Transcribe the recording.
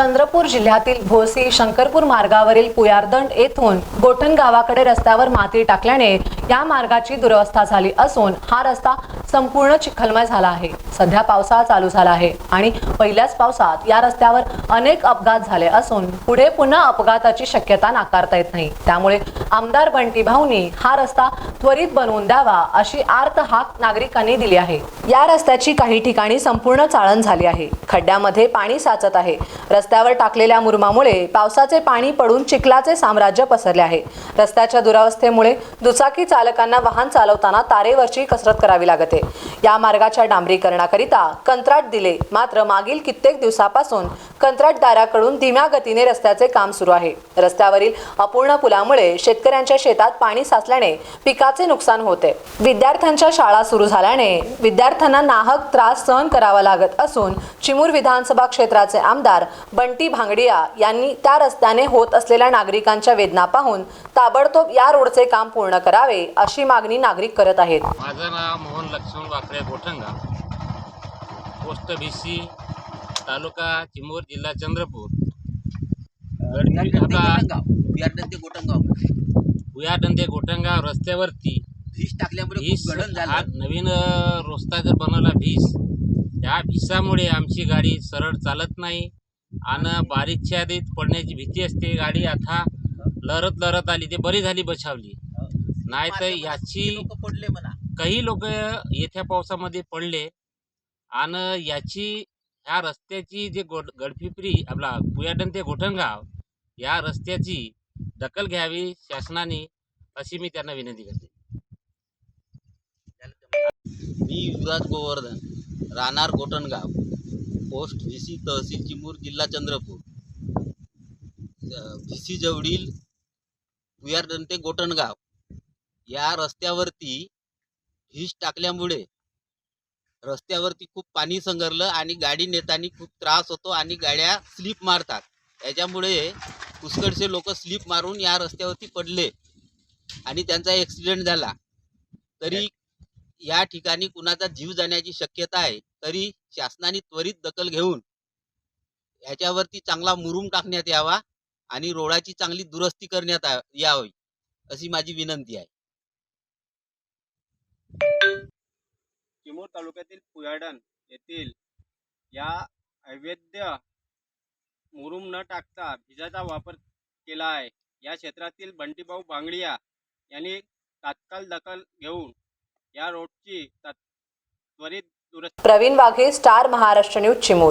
चंद्रपूर जिल्ह्यातील भोसी शंकरपूर मार्गावरील पुयारदंड येथून गोठण गावाकडे रस्त्यावर माती टाकल्याने या मार्गाची दुरवस्था झाली असून हा रस्ता संपूर्ण चिखलमय झाला आहे. सध्या पावसाळा चालू झाला आहे. आणि पहिल्याच पावसात या रस्त्यावर अनेक अपघात झाले असून पुढे पुन्हा अपघाताची शक्यता नाकारता येत नाही. त्यामुळे आमदार बंटी भाऊनी हा रस्ता त्वरित बनवून द्यावा अशी आर्त हाक नागरिकांनी दिली आहे. या रस्त्याची काही ठिकाणी संपूर्ण चाळण झाली आहे. खड्ड्यामध्ये पाणी साचत आहे. रस्त्यावर टाकलेल्या मुरमामुळे पावसाचे पाणी पडून चिखलाचे साम्राज्य पसरले आहे. रस्त्याच्या दुरावस्थेमुळे दुचाकी चालकांना वाहन चालवताना तारेवरची कसरत करावी लागते. या मार्गाच्या डांबरीकरणाकरिता कंत्राट दिले. मात्र मागील कित्येक दिवसापासून कंत्राटदाराकडून धीम्या गतीने रस्त्याचे काम सुरू आहे. रस्त्यावरील अपूर्ण पुलामुळे शेतकऱ्यांच्या शेतात पाणी साचल्याने पिकाचे नुकसान होते. विद्यार्थ्यांच्या शाळा सुरू झाल्याने विद्यार्थ्यांना नाहक त्रास सहन करावा लागत असून चिमूर विधानसभा क्षेत्राचे आमदार बंटी भांगडिया यांनी त्या रस्त्याने होत असलेल्या नागरिकांच्या वेदना पाहून ताबडतोब या रोडचे काम पूर्ण करावे अशी मागणी नागरिक करत आहेत. माझं नाव मोहन लक्ष्मण वाकडे गोठंगा पोस्ट भिसी तालुका चिमूर जिल्हा चंद्रपूर. ते गोटंगाव गोठंगाव रस्त्यावरती. भीस टाकल्यामुळे गडण हा झालं. नवीन रस्ता जर बनवला भीस त्या भिसामुळे आमची गाडी सरळ चालत नाही. आणि बारीक छादीत पडण्याची भीती असते. गाडी आता लहरत लहरत आली. ते बरी झाली बचावली नाही तर याची पडले म्हणा. काही लोक येत्या पावसामध्ये पडले आणि याची ह्या रस्त्याची जे गोड गडपिपरी आपला पुयाटन ते गोठणगाव या रस्त्याची दखल घ्यावी शासनाने अशी मी त्यांना विनंती करते. मी युवराज गोवर्धन राहणार गोटणगाव पोस्ट व्हीसी तहसील चिमूर जिल्हा चंद्रपूर. व्हीसी जवळील भुयारदन ते गोटणगाव या रस्त्यावरती भीस टाकल्यामुळे रस्त्यावरती खूप पाणी संगरलं आणि गाडी नेताना खूप त्रास होतो आणि गाड्या स्लिप मारतात. त्याच्यामुळे पुष्कळसे लोक स्लिप मारून या रस्त्यावरती पडले आणि त्यांचा ॲक्सिडेंट झाला. तरी या ठिकाणी कुणाचा जीव जाण्याची शक्यता आहे तरी शासनाने त्वरित दखल घेऊन याच्यावरती चांगला मुरुम टाकण्यात यावा आणि रोडाची चांगली दुरुस्ती करण्यात यावी अशी माझी विनंती आहे. चिमूर तालुक्यातील पुयाडण येथील या अवैध मुरुम न टाकता भिजाचा वापर केला आहे. या क्षेत्रातील बंटीभाऊ बांगडिया यांनी तात्काळ दखल घेऊन या रोडची त्वरित दुरुस्ती प्रवीण वाघे स्टार महाराष्ट्र न्यूज चिमूर.